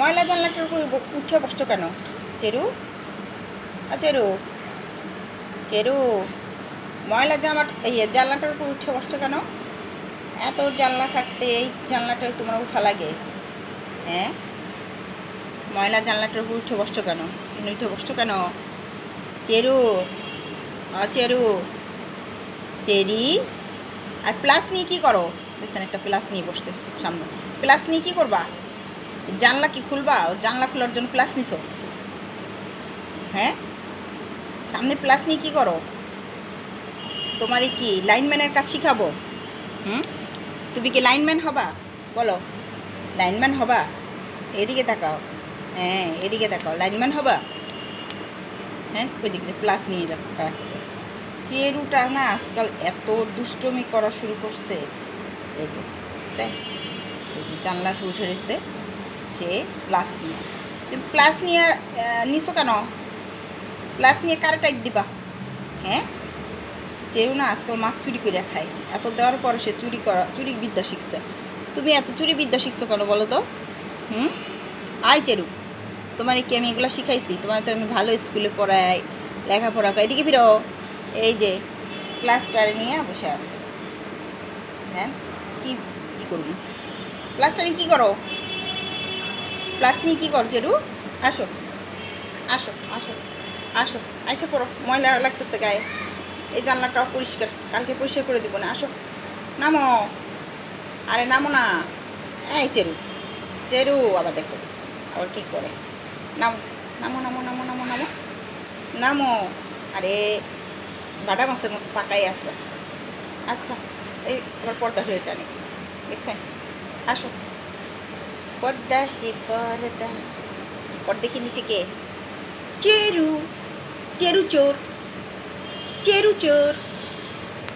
ময়লা জানলাটার উপর উঠে বসছো কেন? চেরু? চেরু। চেরু, ময়লা জামা এই জানলাটার উপর উঠে বসছো কেন? এত জানলা থাকতে এই জানলাটা তোমার উঠা লাগে। হ্যাঁ? ময়লা জানলাটার উপর উঠে বসছো কেন? উঠে বসছো কেন? চেরু। চেরু। চেরি? আর প্লাস নিয়ে কী করো? দেখছেন একটা প্লাস নিয়ে বসছে সামনে। প্লাস নিয়ে কী করবা? জানলা কি খুলবা? জানলা খোলার জন্য প্লাস নিছো। হ্যাঁ? সামনে প্লাস নিয়ে কি করো? তোমার কি লাইনম্যানের কাজ শিখাবো? হুম? তুমি কি লাইনম্যান হবা? বলো। লাইনম্যান হবা? এদিকে তাকাও। হ্যাঁ এদিকে তাকাও। লাইনম্যান হবা? হ্যাঁ ওইদিকে প্লাস নিয়ে রাখ- রাখছে চেরুটা না আজকাল এত দুষ্টমি করা শুরু করছে। এই যে? এই যে জানলার উঠে রয়েছে। সে প্লাস নিয়ে তুমি প্লাস নিয়ে নিছো কেন? প্লাস নিয়ে কারে টাইট দিবা? হ্যাঁ? চেরু না আজকাল মাছ চুরি করে খায়। এত দেওয়ার পর সে চুরি করা, চুরি বিদ্যা শিখছে। তুমি এত চুরি বিদ্যা শিখছো কেন বলো তো? হুম? আয় চেরু, তোমার কি আমি এগুলো শিখাইছি? তোমার তো আমি ভালো স্কুলে পড়াই, লেখাপড়া করাই এদিকে ফিরো। এই যে প্লাস্টারে নিয়ে বসে আছে। হ্যাঁ? কী কী করবি? প্লাস্টারে কী করো? প্লাস নিয়ে কী কর, জেরু? আসো। আসো আসো আসো। আইসা পড়ো, ময়লা লাগতেছে গায়ে। এই জানলাটাও পরিষ্কার, কালকে পরিষ্কার করে দিব না, আসো। নামো। আরে নামো না। এই চেরু চেরু আবার দেখো, আবার কী করে। নামো নামো নামো নামো নামো নামো। নামো। আরে, বাটা মাছের মতো তাকাই আছে। আচ্ছা এই আবার পর্দা হয়ে টানে। দেখছেন? আসো। পর্দা হে পর্দা। পর্দা কি নিচে কে? চেরু। চেরু চোর। চেরু চোর।